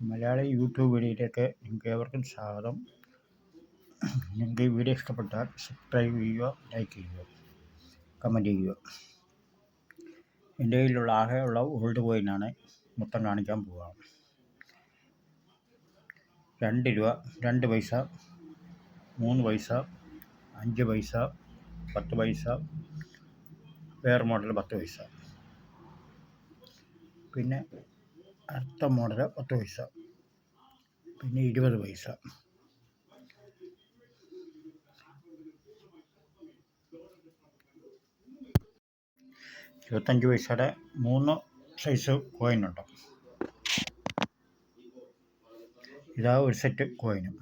Malayali YouTube വീഡിയോയിലേക്ക് നിങ്ങൾക്ക് ഏവർക്കും സ്വാഗതം. നിങ്ങൾക്ക് ഈ വീഡിയോ ഇഷ്ടപ്പെട്ടാൽ സബ്സ്ക്രൈബ് ചെയ്യുക ലൈക്ക് ചെയ്യുക കമന്റ് ചെയ്യുക. എന്റെ കയ്യിലുള്ള ആകെയുള്ള ഓൾഡ് കോയിനാണ് മൊത്തം കാണിക്കാൻ പോവുക രണ്ട് രൂപ രണ്ട് പൈസ മൂന്ന് പൈസ അഞ്ച് പൈസ പത്ത് പൈസ വേറെ മോഡൽ പത്ത് പൈസ. പിന്നെ അടുത്ത മോഡൽ പത്ത് പൈസ. പിന്നെ ഇരുപത് പൈസ. ഇരുപത്തഞ്ച് പൈസയുടെ മൂന്ന് സൈസ് കോയിനുണ്ട് ഇതാ ഒരു സെറ്റ് കോയിനും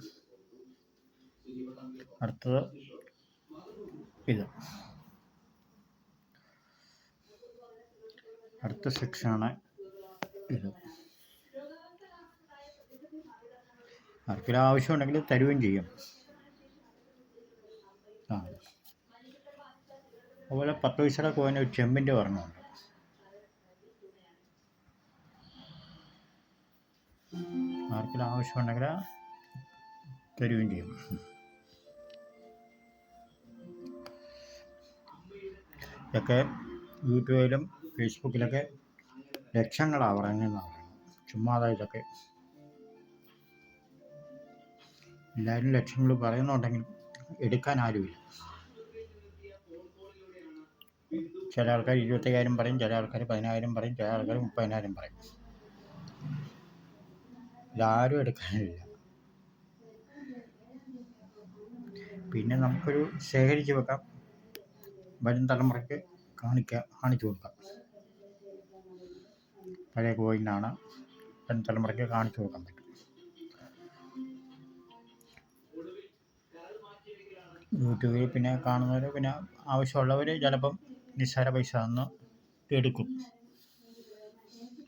അടുത്തത് ഇത്. അടുത്ത സെക്ഷനാണ് ഇത്. ആർക്കെങ്കിലും ആവശ്യമുണ്ടെങ്കിൽ തരുകയും ചെയ്യും. ആ. അതുപോലെ പത്ത് പൈസയുടെ കോയിന് ഒരു ചെമ്പിന്റെ ഒരെണ്ണമുണ്ട് ആർക്കെങ്കിലും ആവശ്യമുണ്ടെങ്കിൽ തരുകയും ചെയ്യും. ഇതൊക്കെ യൂട്യൂബിലും ഫേസ്ബുക്കിലൊക്കെ ലക്ഷങ്ങളാണ് പറയുന്നതെന്നാണ് പറയുന്നത് ചുമ്മാതെ ഇതൊക്കെ എല്ലാവരും ലക്ഷങ്ങൾ പറയുന്നുണ്ടെങ്കിലും എടുക്കാൻ ആരുമില്ല. ചില ആൾക്കാർ ഇരുപത്തയ്യായിരം പറയും ചില ആൾക്കാർ പതിനായിരം പറയും ചില ആൾക്കാർ മുപ്പതിനായിരം പറയും. ഇതാരും എടുക്കാനില്ല. പിന്നെ നമുക്കൊരു ശേഖരിച്ച് വെക്കാം. വരും തലമുറയ്ക്ക് കാണിക്കാം കാണിച്ചു കൊടുക്കാം. പഴയ കോയിനാണ് വരും തലമുറയ്ക്ക് കാണിച്ചു കൊടുക്കാൻ പറ്റും. യൂട്യൂബിൽ പിന്നെ കാണുന്നവർ പിന്നെ ആവശ്യമുള്ളവർ ചിലപ്പം നിസ്സാര പൈസ തന്ന് എടുക്കും.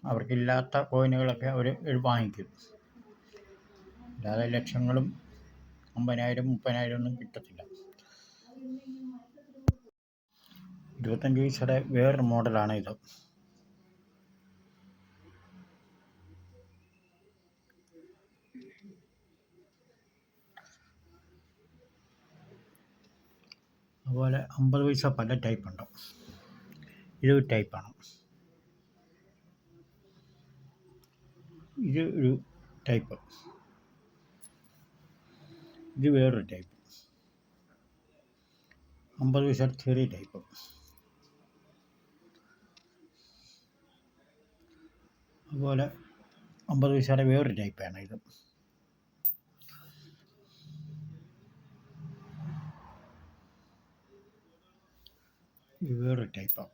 അവർക്കില്ലാത്ത കോയിനുകളൊക്കെ അവർ വാങ്ങിക്കും. അല്ലാതെ ലക്ഷങ്ങളും അമ്പതിനായിരം മുപ്പതിനായിരം ഒന്നും കിട്ടത്തില്ല. ഇരുപത്തഞ്ച് പൈസയുടെ വേറൊരു മോഡലാണ് ഇത്. അതുപോലെ അമ്പത് പൈസ പല ടൈപ്പ് ഉണ്ട് ഇത് ഒരു ടൈപ്പാണ്. ഇത് ഒരു ടൈപ്പ്. ഇത് വേറൊരു ടൈപ്പ്. അമ്പത് പൈസ ചെറിയ ടൈപ്പ്. അതുപോലെ അമ്പത് പൈസയുടെ വേറൊരു ടൈപ്പാണ് ഇത്. വേറൊരു ടൈപ്പാണ്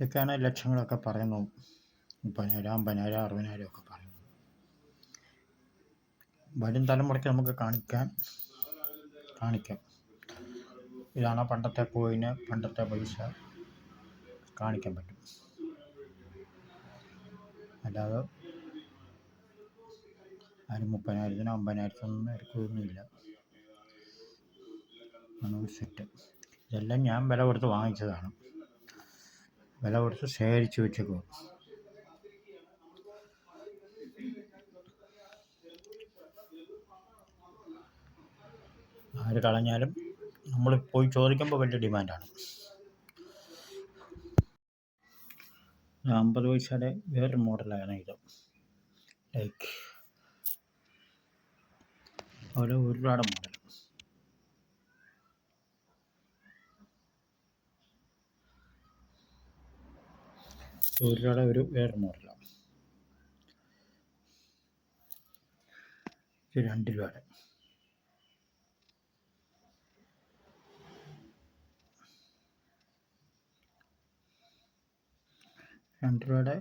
ഇതൊക്കെയാണ് ലക്ഷങ്ങളൊക്കെ പറയുന്നു. മുപ്പതിനായിരം അമ്പതിനായിരം അറുപതിനായിരം ഒക്കെ പറയുന്നു. വരും തലമുറയ്ക്ക് നമുക്ക് കാണിക്കാൻ കാണിക്കാം. ഇതാണ് പണ്ടത്തെ കോയിന് പണ്ടത്തെ പൈസ. കാണിക്കാൻ പറ്റും. അല്ലാതെ ആരും മുപ്പതിനായിരത്തിനോ അമ്പതിനായിരത്തിനൊന്നും എടുക്കുകയൊന്നുമില്ല ആണ് സെറ്റ് ഇതെല്ലാം ഞാൻ വില കൊടുത്ത് വാങ്ങിച്ചതാണ്. വില കൊടുത്ത് ശേഖരിച്ച് വെച്ചേക്കും ആര് കളഞ്ഞാലും നമ്മൾ പോയി ചോദിക്കുമ്പോൾ വലിയ ഡിമാൻഡാണ്. അമ്പത് പൈസയുടെ വേറൊരു മോഡലാണ് ഇത്. ലൈക്ക് അതുപോലെ ഒരുപാട് മോഡൽ ഒരുപാട് ഒരു വേറെ മോഡലാണ് രണ്ട് രൂപയുടെ രണ്ട് രൂപയുടെ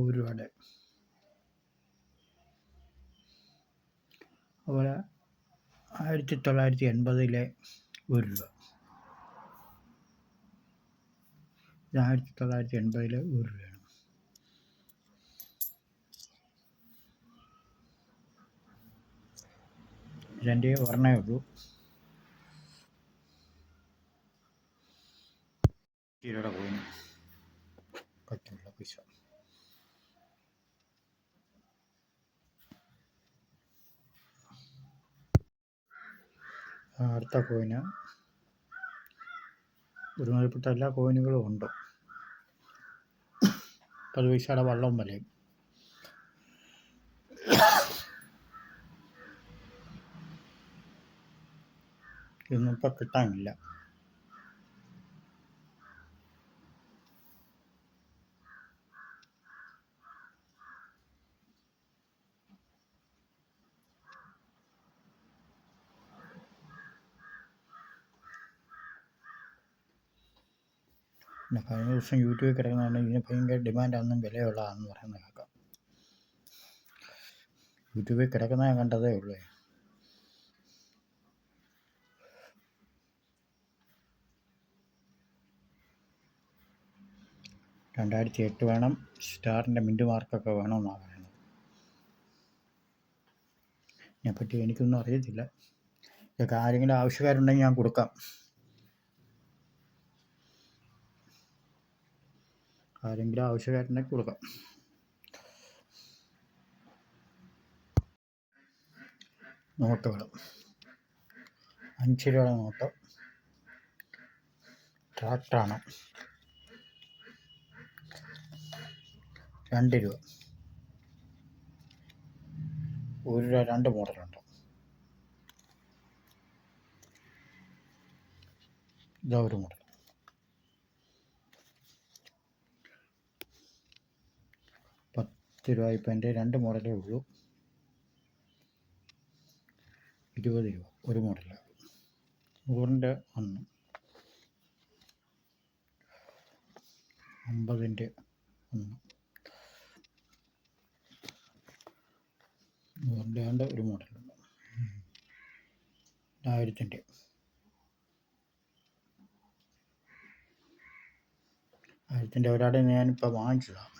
ഒരു രൂപയുടെ. അതുപോലെ ആയിരത്തി തൊള്ളായിരത്തി എൺപതിലെ ഒരു ആയിരത്തി തൊള്ളായിരത്തി എൺപതിലെ ഒരു രൂപയാണ് ഇതിന്റെ ഒരെണ്ണേ ഉള്ളൂ. ഇരുപത് കോയിന് പറ്റുള്ള പൈസ അടുത്ത കോയിന് ഒരുമാതിരിപ്പെട്ട എല്ലാ കോയിനുകളും ഉണ്ട്. പത്ത് പൈസയുടെ വള്ളവും വലയും. ഇതൊന്നും ഇപ്പം കിട്ടാനില്ല. പിന്നെ കഴിഞ്ഞ ദിവസം യൂട്യൂബിൽ കിടക്കുന്നതാണ് ഇതിന് ഭയങ്കര ഡിമാൻഡാണെന്നും വിലയുള്ളതാണെന്ന് പറയുന്നത് കേൾക്കാം. യൂട്യൂബിൽ കിടക്കുന്ന കണ്ടതേ ഉള്ളൂ. രണ്ടായിരത്തി എട്ട് വേണം സ്റ്റാറിന്റെ മിന്റ് മാർക്കൊക്കെ വേണമെന്നാണ് പറയുന്നത്. ഇതിനെപ്പറ്റി എനിക്കൊന്നും അറിയത്തില്ല. ഇതൊക്കെ ആരെങ്കിലും ആവശ്യക്കാരുണ്ടെങ്കിൽ ഞാൻ കൊടുക്കാം. ആരെങ്കിലും ആവശ്യമായിട്ടുണ്ടെങ്കിൽ കൊടുക്കാം. നോട്ടുകൾ. അഞ്ച് രൂപയുടെ നോട്ട്. ട്രാക്ടാണ് രണ്ട് രൂപ. ഒരു രൂപ രണ്ട് മോഡലുണ്ട് ഇതാ ഒരു മോഡൽ രൂപ രണ്ട് മോഡലേ ഉള്ളൂ. ഇരുപത് രൂപ ഒരു മോഡൽ. നൂറിന്റെ ഒന്ന്. അമ്പതിന്റെ ഒന്ന്. നൂറിന്റെ ആണ്ട് ഒരു മോഡലുണ്ട് ആയിരത്തിന്റെ. ആയിരത്തിന്റെ ഒരാടെ ഞാനിപ്പോൾ വാങ്ങിച്ചതാണ്